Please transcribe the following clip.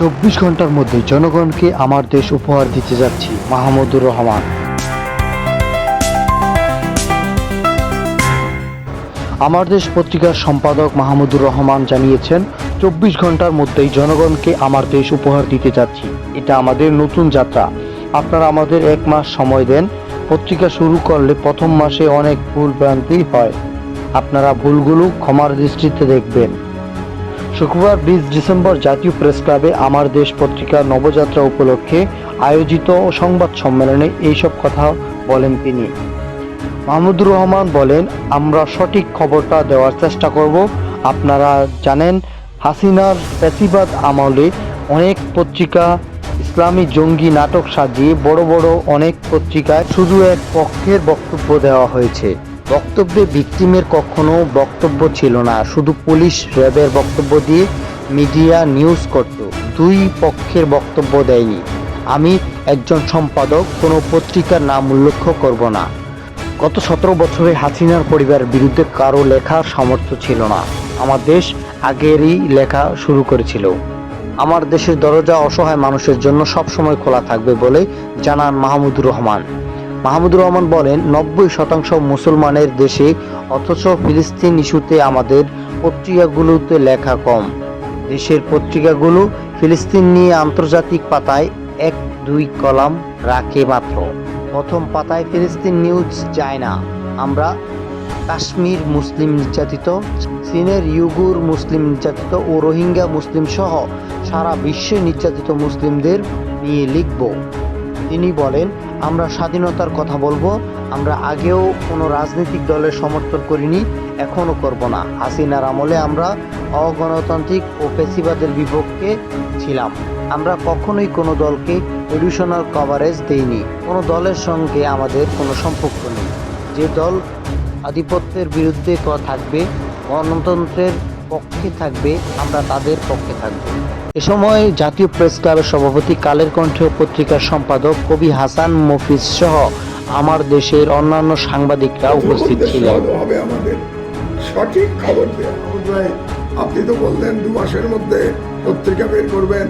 চব্বিশ ঘণ্টার মধ্যে জনগণকে আমার দেশ উপহার দিতে যাচ্ছি, মাহমুদুর রহমান। আমার দেশ পত্রিকার সম্পাদক মাহমুদুর রহমান জানিয়েছেন, চব্বিশ ঘণ্টার মধ্যেই জনগণকে আমার দেশ উপহার দিতে যাচ্ছি। এটা আমাদের নতুন যাত্রা। আপনারা আমাদের এক মাস সময় দেন। পত্রিকা শুরু করলে প্রথম মাসে অনেক ভুল ভ্রান্তি হয়। আপনারা ভুলগুলো ক্ষমার দৃষ্টিতে দেখবেন। শুক্রবার বিশ ডিসেম্বর জাতীয় প্রেস ক্লাবে আমার দেশ পত্রিকার নবযাত্রা উপলক্ষে আয়োজিত সংবাদ সম্মেলনে এইসব কথা বলেন তিনি। মাহমুদুর রহমান বলেন, আমরা সঠিক খবরটা দেওয়ার চেষ্টা করব। আপনারা জানেন, হাসিনার প্যাসিবাদ আমলে অনেক পত্রিকা, ইসলামী জঙ্গি নাটক সাজিয়ে বড় বড় অনেক পত্রিকায় শুধু এক পক্ষের বক্তব্য দেওয়া হয়েছে। বক্তব্যে ভিকটিমের কখনো বক্তব্য ছিল না, শুধু পুলিশ র্যাবের বক্তব্য দিয়ে মিডিয়া নিউজ করত। দুই পক্ষের বক্তব্য দেয়নি। আমি একজন সম্পাদক, কোনো পত্রিকার নাম উল্লেখ করব না। গত সতেরো বছরে হাসিনার পরিবারের বিরুদ্ধে কারও লেখার সামর্থ্য ছিল না। আমার দেশ আগেরই লেখা শুরু করেছিল। আমার দেশের দরজা অসহায় মানুষের জন্য সবসময় খোলা থাকবে বলে জানান মাহমুদুর রহমান। মাহমুদুর রহমান বলেন, নব্বই শতাংশ মুসলমানের দেশে অথচ ফিলিস্তিন ইস্যুতে আমাদের পত্রিকাগুলোতে লেখা কম। দেশের পত্রিকাগুলো ফিলিস্তিন নিয়ে আন্তর্জাতিক পাতায় এক, দুই কলাম রাখে মাত্র। প্রথম পাতায় ফিলিস্তিন নিউজ যায় না আমরা কাশ্মীর মুসলিম নির্যাতিত, চীনের ইউগুর মুসলিম নির্যাতিত ও রোহিঙ্গা মুসলিম সহ সারা বিশ্বে নির্যাতিত মুসলিমদের নিয়ে লিখব। তিনি বলেন, আমরা স্বাধীনতার কথা বলব, আমরা আগেও কোনো রাজনৈতিক দলের সমর্থন করিনি, এখনও করব না। হাসিনার আমলে আমরা অগণতান্ত্রিক ও পেশিবাদের বিপক্ষে ছিলাম। আমরা কখনোই কোনো দলকে এডিশনাল কভারেজ দেইনি, কোনো দলের সঙ্গে আমাদের কোনো সম্পর্ক নেই। যে দল আধিপত্যের বিরুদ্ধে থাকবে, গণতন্ত্রের পক্ষে থাকবে আমরা তাদের পক্ষে থাকব। এ সময় জাতীয় প্রেস ক্লাবের সভাপতি কালের কণ্ঠ পত্রিকার সম্পাদক কবি হাসান মফিজ সহ আমার দেশের অন্যান্য সাংবাদিকরা উপস্থিত ছিলেন। হবে আমাদের। সঠিক খবর দেওয়া আপনি তো বললেন দু মাসের মধ্যে পত্রিকা বের করবেন।